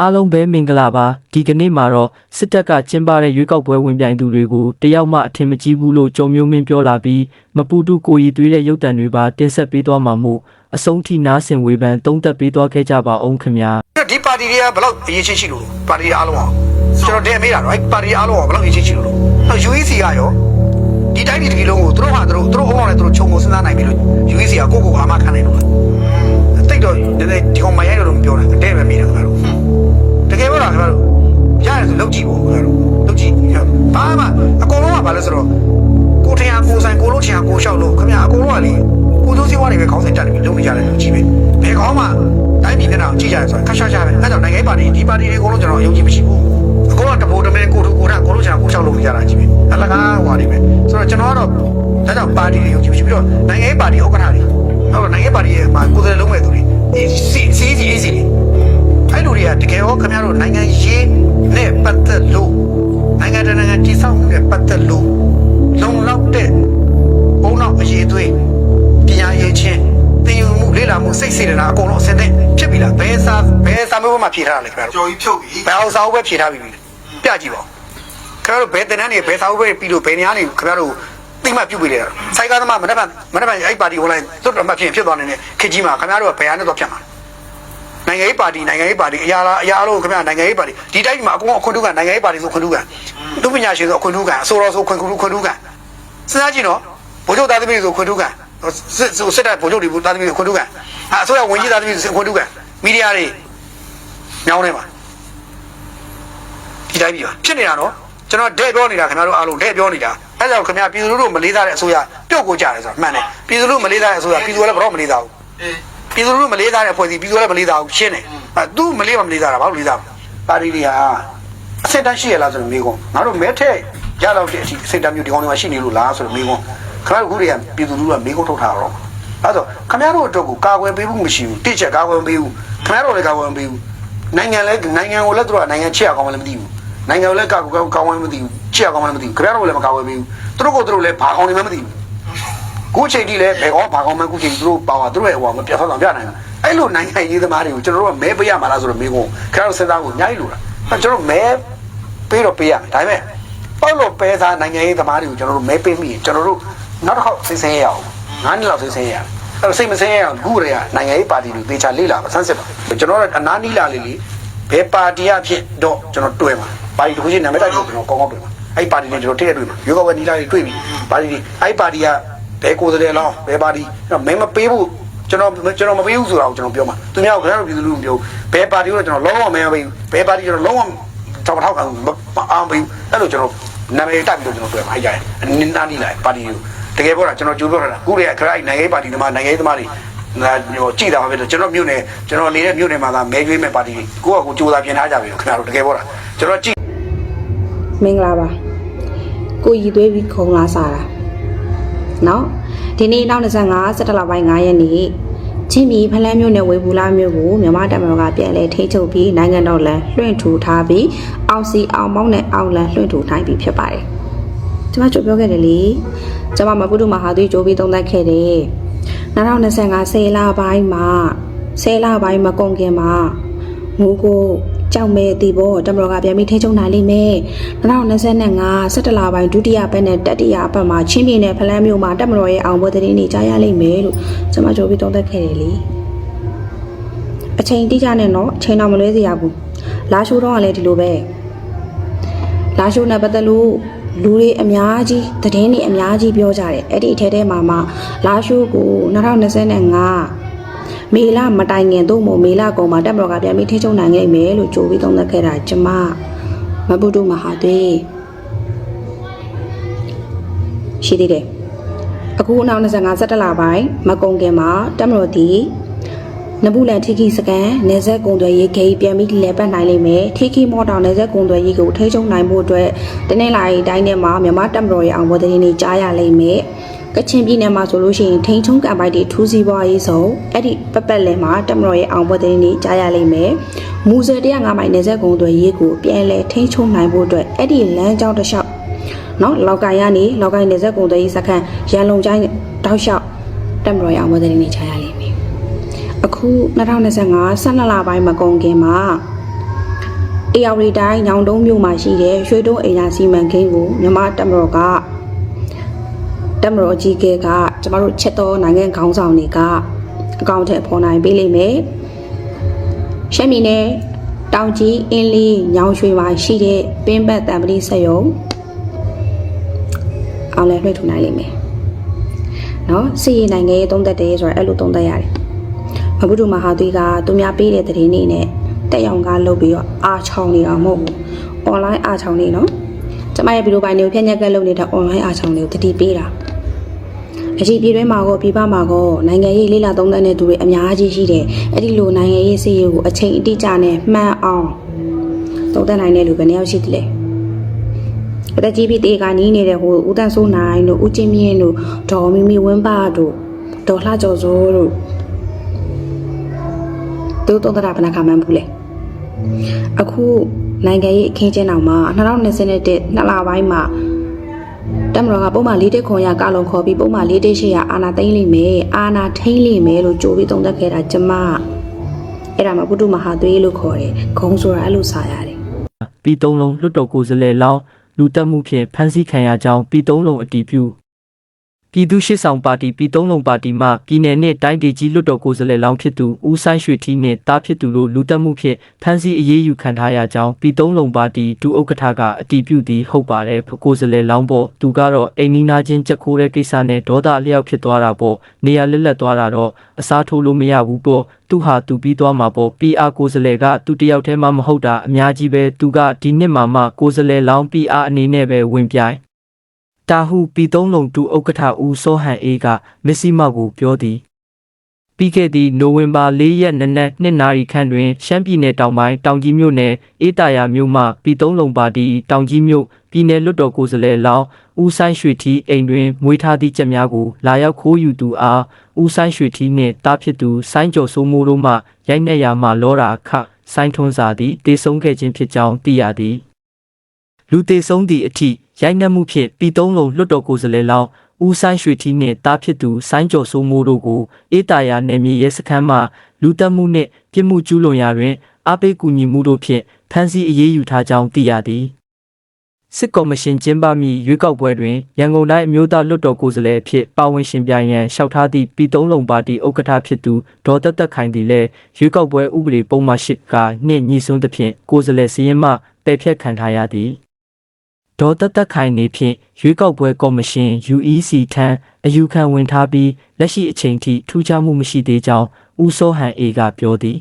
အားလုံးပဲမင်္ဂလာပါဒီကနေ့မှာတော့စစ်တပ်ကကျင်းပတဲ့ရွေးကောက်ပွဲဝင်ပြိုင်သူတွေကိုတယောက်မှအထင်မကြီးဘူးလို့ကြုံမျိုးမင်းပြောလာပြီးမပူတူကိုရီသွေးတဲ့ရုပ်တံတွေပါတင်ဆက်ပေးသွားမှာမို့အဆုံးထိနားဆင်ဝေဖန်သုံးသပ်ပေးသွားခဲ့ကြပါအောင်ခင်ဗျာဒီပါတီတွေကဘယ်လောက်အရေးချင်းရှိလို့လဲပါတီတွေအားလုံးအောင်ကျွန်တော်တဲမေးတာတော့အဲ့ပါတီတွေအားလုံးအောင်ဘယ်လောက်အရေးချင်းရှိလို့လဲနောက် UEC ကရောဒီတိုင်းပြည်တစ်ပြည်လုံးကိုသူတို့ဟာသူတို့သူတို့အုံအောင်နဲ့သူတို့ခြုံငုံစဉ်းစားနိုင်ပြီလို့ UEC ကကိုယ့်ကိုယ်အာမခံနိုင်လို့လားတိတ်တော့ဒီနေ့ဒီကောင်မရိုက်တော့လို့မပြောနဲ့တဲ့ပဲမေးတာခင်ဗျားတို့တ ကြည့်ပေါ့ခင်ဗျားတို့လုပ်ကြည့်ဘာမှအကုန်လုံးကဘာလဲဆိုတော့ကိုထင်ရကိုဆိုင်ကိုလို့ထင်ရကိုလျှောက်လို့ခင်ဗျာအကုန်လုံးကလေကိုစိုးစည်းဝါးတွေပဲခေါင်းစဉ်တက်တယ်လုပ်နေကြတယ်လို့ကြည့်ပဲဘယ်ကောင်းမှတိုင်းပြည်နဲ့တော့ကြည့်ကြရဆိုတော့ခက်ရှားရှားပဲအဲကြောင့်နိုင်ငံရေးပါတီဒီပါတီတွေအကုန်လုံးကျွန်တော်အယုံကြည်မရှိဘူးအကုန်လုံးတပိုးတမဲကိုထုကိုထကိုလို့ချင်ကိုလျှောက်လို့ကြတာကြည့်ပဲအလကားဟွာတွေပဲဆိုတော့ကျွန်တော်ကတော့ဒါကြောင့်ပါတီတွေယုံကြည်မရှိပြီးတော့နိုင်ငံရေးပါတီဥက္ကဋ္ဌတွေဟုတ်တော့နိုင်ငံရေးပါတီရဲ့မှာကိုယ်စားလှယ်လုံးမဲ့သူတွေဒီစီစီစီအေးစီတွေအဲ့လူတွေကတကယ်ရောခင်ဗျားတို့နိုင်ငံ စိတ်စေတနာအကုန်လုံးအစင်းသင့်ဖြစ်ပြီလားဘယ်စာဘယ်စာမျိုးမှဖြေထားရလဲခင်ဗျာတို့ကြော်ကြီးဖြုတ်ပြီဘယ်အောင်စာအုပ်ပဲဖြေထားပြီပြကြည့်ပါဦးခင်ဗျားတို့ဘယ်တင်တန်းနေဘယ်စာအုပ်ပဲပြီးလို့ဘယ်နေရာနေခင်ဗျားတို့သိမှပြုတ်ပြီးလေတာစိုက်ကားသမားမနေ့ကမနေ့ကအဲ့ပါတီဝင်လိုက်တွတ်တော်မှဖြစ်ဖြစ်သွားနေတယ်ခေကြီးမှာခင်ဗျားတို့ကဘယ်ဟာနဲ့တော့ဖြတ်မှာနိုင်ငံရေးပါတီနိုင်ငံရေးပါတီအရာလားအရာလို့ခင်ဗျာနိုင်ငံရေးပါတီဒီတိုင်းမှာအကုန်အခွင့်ထူးကနိုင်ငံရေးပါတီဆိုခွင့်ထူးကသူပညာရှင်ဆိုအခွင့်ထူးကအစိုးရဆိုခွင့်ထူးခွင့်ထူးကစဉ်းစားကြည့်နော်ဘိုးချုပ်သားသမီးဆိုခွင့်ထူးကစစ်စစ်တပ်ဘိုးချုပ်တွေသားသမီးဆိုခွင့်ထူးက အစိုးရဝင်ကြီးသားသမီးဆိုခွင့်ထူးကမီဒီယာတွေမြောင်းနေမှာဒီတိုင်းပြည်ပါဖြစ်နေတာနော်ကျွန်တော်တဲ့ပြောနေတာခင်ဗျားတို့အားလုံးတဲ့ပြောနေတာအဲကြောင့်ခင်ဗျာပြည်သူလူထုမလေးစားတဲ့အစိုးရပြုတ်ကိုကြတယ်ဆိုတာမှန်တယ်ပြည်သူလူထုမလေးစားတဲ့အစိုးရပြည်သူကလည်းဘယ်တော့မလေးစားဘူးအေးပြည်သူလူထုမလေးစားတဲ့အဖွဲ့အစည်းပြည်သူကလည်းမလေးစားဘူးရှင်းတယ်အဲသူမလေးမမလေးစားတာဘာလို့လေးစားပါတီတွေဟာအစစ်တမ်းရှိရလားဆိုတော့မိကုန်းငါတို့မဲထက်ရတော့တဲ့အထိအစစ်တမ်းမျိုးဒီကောင်းတွေမှာရှိနေလို့လားဆိုတော့မိကုန်းခင်ဗျားတို့ခုတွေကပြည်သူလူထုကမိကုန်းထုတ်ထားတော့ အဲဆိုခင်ဗျားတို့အတွက်ကိုကာကွယ်ပေးဖို့မရှိဘူးတိကျကာကွယ်ပေးဘူးခင်ဗျားတို့လည်းကာကွယ်ပေးဘူးနိုင်ငံလည်းနိုင်ငံကိုလည်းသူတို့ကနိုင်ငံချစ်ရကောင်းမှလည်းမသိဘူးနိုင်ငံကိုလည်းကာကွယ်ကောင်းမှမသိဘူးချစ်ရကောင်းမှလည်းမသိဘူးခင်ဗျားတို့လည်းမကာကွယ်ပေးဘူးသူတို့ကိုသူတို့လည်းဘာကောင်းနေမှမသိဘူးခုချိန်ထိလည်းဘယ်ကောဘာကောင်းမှခုချိန်သူတို့ပါဝါသူတို့ရဲ့ဟိုမှာပြတ်သွားအောင်ပြနိုင်တာအဲ့လိုနိုင်ငံရေးသမားတွေကိုကျွန်တော်တို့ကမဲပေးရမှာလားဆိုတော့မေးကုန်ခါတော့စဉ်းစားဖို့အများကြီးလိုတာအဲ့ကျွန်တော်မဲပေးတော့ပေးရမယ်ဒါပေမဲ့ပေါ့လို့ပဲစားနိုင်ငံရေးသမားတွေကိုကျွန်တော်တို့မဲပေးမိရင်ကျွန်တော်တို့နောက်တစ်ခေါက်စိတ်ဆင်းရအောင်ငါးနှစ်လောက်စိတ်ဆင်းရအောင် အဲ့တော့စိတ်မဆင်းရအောင်ခုတည်းကနိုင်ငံရေးပါတီတွေသေချာလေ့လာပါဆန်းစစ်ပါကျွန်တော်ကအနားနီးလာလေလေဘယ်ပါတီအဖြစ်တော့ကျွန်တော်တွေ့မှာပါတီတစ်ခုချင်းနာမည်တိုက်ပြီးကျွန်တော်ကောင်းကောင်းတွေ့မှာအဲ့ပါတီနဲ့ကျွန်တော်ထိရတွေ့မှာယောဂဝနီလာတွေတွေ့ပြီပါတီတွေအဲ့ပါတီကဘယ်ကိုယ်စတဲ့လောင်းဘယ်ပါတီမင်းမပေးဘူးကျွန်တော်ကျွန်တော်မပေးဘူးဆိုတာကိုကျွန်တော်ပြောမှာသူများကခင်ဗျားတို့ပြည်သူလူထုပြောဘယ်ပါတီကိုကျွန်တော်လုံးဝမရဘူးဘယ်ပါတီကျွန်တော်လုံးဝထောက်ထောက်အောင်အောင်ပေးအဲ့လိုကျွန်တော်နာမည်တက်ပြီးတော့ကျွန်တော်တွေ့မှာဟိုက်ကြတယ်အနင်းနာနီလိုက်ပါတီကို တကယ်ပြောတာကျွန်တော်ကြိုးပြောတာခုရေခရိုက်နိုင်ငံရေးပါတီဒီမှာနိုင်ငံရေးသမားတွေနာကြည့်တာပဲကျွန်တော်မြို့နယ်ကျွန်တော်နေတဲ့မြို့နယ်မှာသာမဲကျွေးမဲ့ပါတီကိုယ့်အကူစူးစမ်းပြင်ထားကြပြီခင်ဗျားတို့တကယ်ပြောတာကျွန်တော်ကြည့်မင်္ဂလာပါကိုကြီးသွေးပြီးခုံလာစားတာနော်ဒီနေ့နောက်25 17လပိုင်း9ရက်နေ့ချင်းပြည်ဖလန်းမြို့နယ်ဝေဘူးလာမြို့ကိုမြန်မာတပ်မတော်ကပြန်လည်ထိန်းချုပ်ပြီးနိုင်ငံတော်လန်လွှင့်ထူထားပြီးအောင်စီအောင်မောင်းနဲ့အောင်လန်လွှင့်ထူထားပြီးဖြစ်ပါတယ် ကျွန်မကြိုပြောခဲ့တယ်လေကျွန်မမပုဒ္ဓမဟာသွေးကြိုးပြီးသုံးသပ်ခဲ့တယ်2025ဆယ်လပိုင်းမှာဆယ်လပိုင်းမကုန်ခင်မှာငိုးကိုကြောက်မဲ့တီဘောတမတော်ကပြန်ပြီးထိချုံနိုင်လိမ့်မယ်2025 17လပိုင်းဒုတိယပတ်နဲ့တတိယပတ်မှာချင်းပြည်နယ်ဖလန်းမြို့မှာတမတော်ရဲ့အောင်ပွဲသတင်းတွေကြားရလိမ့်မယ်လို့ကျွန်မကြိုပြီးသုံးသပ်ခဲ့တယ်လေအချိန်တိကျနဲ့တော့အချိန်တော့မလွဲစေရဘူးလာရှိုးတော့ကလည်းဒီလိုပဲလာရှိုးနဲ့ပတ်သက်လို့ လူတွေအများကြီးသတင်းတွေအများကြီးပြောကြတယ်အဲ့ဒီအထဲထဲမှာမှလာရှိုးကို2025မေလမတိုင်ခင်သို့မဟုတ်မေလကုန်မှာတက်မတော်ကပြန်ပြီးထိချုံနိုင်ခဲ့မယ်လို့ကြိုပြီးသုံးသပ်ခဲ့တာကျမမဘုဒ္ဓမဟာသွေးရှိသေးတယ်အခုနောက်25 17လပိုင်းမကုန်ခင်မှာတက်မတော်ဒီ နဘူးလန်ထီကီစကန်နေဆက်ကုံတွေရေးဂိတ်ပြန်ပြီးလဲပတ်နိုင်လိမ့်မယ်ထီကီမော်တောင်နေဆက်ကုံတွေရေးကိုထိချုံနိုင်ဖို့အတွက်တနေ့လာရီတိုင်းထဲမှာမြန်မာတက်မတော်ရဲ့အောင်ပွဲသတင်းတွေကြားရလိမ့်မယ်ကချင်ပြည်နယ်မှာဆိုလို့ရှိရင်ထိန်ချုံကံပိုက်တွေထူးစီးပွားရေးဆုံးအဲ့ဒီပက်ပက်လယ်မှာတက်မတော်ရဲ့အောင်ပွဲသတင်းတွေကြားရလိမ့်မယ်မူဆယ်105မိုင်နေဆက်ကုံတွေရေးကိုပြန်လဲထိန်ချုံနိုင်ဖို့အတွက်အဲ့ဒီလမ်းကြောင်းတစ်လျှောက်နော်လောက်ကိုင်ကနေလောက်ကိုင်နေဆက်ကုံတွေရေးစခန်းရန်လုံချိုင်းတောက်လျှောက်တက်မတော်ရဲ့အောင်ပွဲသတင်းတွေကြားရလိမ့်မယ် အခု2025 12လပိုင်းမကုန်ခင်မှာအေယာဝတီတိုင်းညောင်တုံးမြို့မှာရှိတဲ့ရွှေတုံးအိမ်ယာစီမံကိန်းကိုမြန်မာတက်မတော်ကတက်မတော်ကြီးကဲကကျမတို့ချက်တော်နိုင်ငံခေါင်းဆောင်တွေကအကောင့်ထဲပေါ်နိုင်ပေးလိမ့်မယ်ရှမ်းပြည်နယ်တောင်ကြီးအင်းလေးညောင်ရွှေမှာရှိတဲ့ပင်းပတ်တံပတိဆက်ယုံအောင်လဲလွှဲထူနိုင်လိမ့်မယ်နော်စီရင်နိုင်ငံရေးသုံးသက်တယ်ဆိုတော့အဲ့လိုသုံးသက်ရတယ်မ ဘုဒ္ဓမဟာသွေးကသူများပေးတဲ့သတင်းတွေနဲ့တက်ရောင်ကားလုပ်ပြီးတော့အာချောင်းနေတာမဟုတ်ဘူး online အာချောင်းနေနော်ကျမရဲ့ဗီဒီယိုပိုင်းတွေကိုဖြည့်ညက်ကလုပ်နေတဲ့ online အာချောင်းတွေကိုတတိပေးတာအကြီးပြည်တွင်းမှာကောပြည်ပမှာကောနိုင်ငံရေးလေးလာသုံးသပ်တဲ့သူတွေအများကြီးရှိတယ်အဲ့ဒီလိုနိုင်ငံရေးစီးရေးကိုအချိန်အတိအကျနဲ့မှန်အောင်သုံးသပ်နိုင်တဲ့လူဘယ်နှယောက်ရှိသလဲအသက်ကြီးပြီးတေကနီးနေတဲ့ဟိုဦးတန်းစိုးနိုင်တို့ဦးချင်းမြင့်တို့ဒေါ်မီမီဝင်းပါတို့ဒေါ်လှကျော်စိုးတို့ သူတို့သုံးသပ်တာဘယ်နှခါမှန်းဘူးလဲအခုနိုင်ငံရေးအခင်းကျင်းအောင်မှာ2021နှစ်လပိုင်းမှာတမတော်ကပုံမှန်၄တက်ခွန်ရကလုံခေါ်ပြီးပုံမှန်၄တက်ရှိရအာနာသိမ့်လိမ့်မယ်အာနာထိမ့်လိမ့်မယ်လို့ကြိုးပြီးသုံးသပ်ခဲ့တာကျမအဲ့ဒါမှပုထုမဟာသွေးလို့ခေါ်တယ်ဂုံဆိုတာအဲ့လိုစာရတယ်ပြည်သုံးလုံးလွတ်တော်ကိုယ်စားလှယ်လောင်းလူတက်မှုဖြင့်ဖမ်းဆီးခံရကြောင်းပြည်သုံးလုံးအတည်ပြု ပြည်သူ့ရှစ်ဆောင်ပါတီပြည်သုံးလုံးပါတီမှပြည်내နှင့်တိုင်းဒေကြီးလွတ်တော်ကိုယ်စားလှယ်လောင်းဖြစ်သူဦးဆိုင်ရွှေထီးနှင့်တားဖြစ်သူတို့လူတက်မှုဖြင့်ဖမ်းဆီးအရေးယူခံထားရကြောင်းပြည်သုံးလုံးပါတီဒုဥက္ကဋ္ဌကအတည်ပြုသည်ဟုတ်ပါတယ်ကိုယ်စားလှယ်လောင်းပေါ်သူကတော့အိမ်နီးနာချင်းချက်ခိုးတဲ့ကိစ္စနဲ့ဒေါသအလျောက်ဖြစ်သွားတာပေါ့နေရာလက်လက်သွားတာတော့အစားထိုးလို့မရဘူးပေါ့သူဟာသူပြီးသွားမှာပေါ့ PR ကိုယ်စားလှယ်ကသူတယောက်တည်းမှမဟုတ်တာအများကြီးပဲသူကဒီနှစ်မှာမှကိုယ်စားလှယ်လောင်း PR အနေနဲ့ပဲဝင်ပြိုင် တာဟုပြည်သုံးလုံးတူဥက္ကဋ္ဌဦးစောဟန်အေးကမက်ဆီမောက်ကိုပြောသည်ပြီးခဲ့သည့်နိုဝင်ဘာ၄ရက်နနက်2နာရီခန့်တွင်ရှမ်းပြည်နယ်တောင်ပိုင်းတောင်ကြီးမြို့နယ်အေးတာယာမြို့မှပြည်သုံးလုံးပါတီတောင်ကြီးမြို့ပြည်နယ်လွတ်တော်ကိုယ်စားလှယ်လောင်းဦးဆိုင်ရွှေထီးအိမ်တွင်မွေးထားသည့်ချက်များကိုလာရောက်ခိုးယူသူအားဦးဆိုင်ရွှေထီးနှင့်တားဖြစ်သူဆိုင်းကျော်စိုးမိုးတို့မှရိုက်နှက်ရာမှလောတာခဆိုင်းထွန်းစာသည်တေဆုံးခဲ့ခြင်းဖြစ်ကြောင်းသိရသည် လူသေးဆုံးသည့်အထိရိုက်နှက်မှုဖြင့်ပြည်သုံးလုံးလွတ်တော်ကိုယ်စားလှယ်လောင်းဦးဆိုင်ရွှေထီးနှင့်တားဖြစ်သူဆိုင်းကျော်စိုးမိုးတို့ကိုအေးတာယာနယ်မြေရဲစခန်းမှလူတက်မှုနှင့်ပြစ်မှုကျူးလွန်ရာတွင်အပိတ်ကူညီမှုတို့ဖြင့်ဖမ်းဆီးအရေးယူထားကြောင်းသိရသည်စစ်ကော်မရှင်ကျင်းပမည့်ရွေးကောက်ပွဲတွင်ရန်ကုန်တိုင်းအမျိုးသားလွှတ်တော်ကိုယ်စားလှယ်အဖြစ်ပါဝင်ရှင်ပြိုင်ရန်လျှောက်ထားသည့်ပြည်သုံးလုံးပါတီဥက္ကဋ္ဌဖြစ်သူဒေါ်တက်တက်ခိုင်သည်လည်းရွေးကောက်ပွဲဥပဒေပုံမှန်၈ကနှင့်ညီစွန်းသဖြင့်ကိုယ်စားလှယ်စည်းရင်းမှပယ်ဖျက်ခံထားရသည် ဒေါ်တက်တက်ခိုင်နေဖြင့်ရွေးကောက်ပွဲကော်မရှင် UEC ထံအယူခံဝင်ထားပြီးလက်ရှိအချိန်ထိထူးခြားမှုမရှိသေးကြောင်းဦးစောဟန်အေကပြောသည်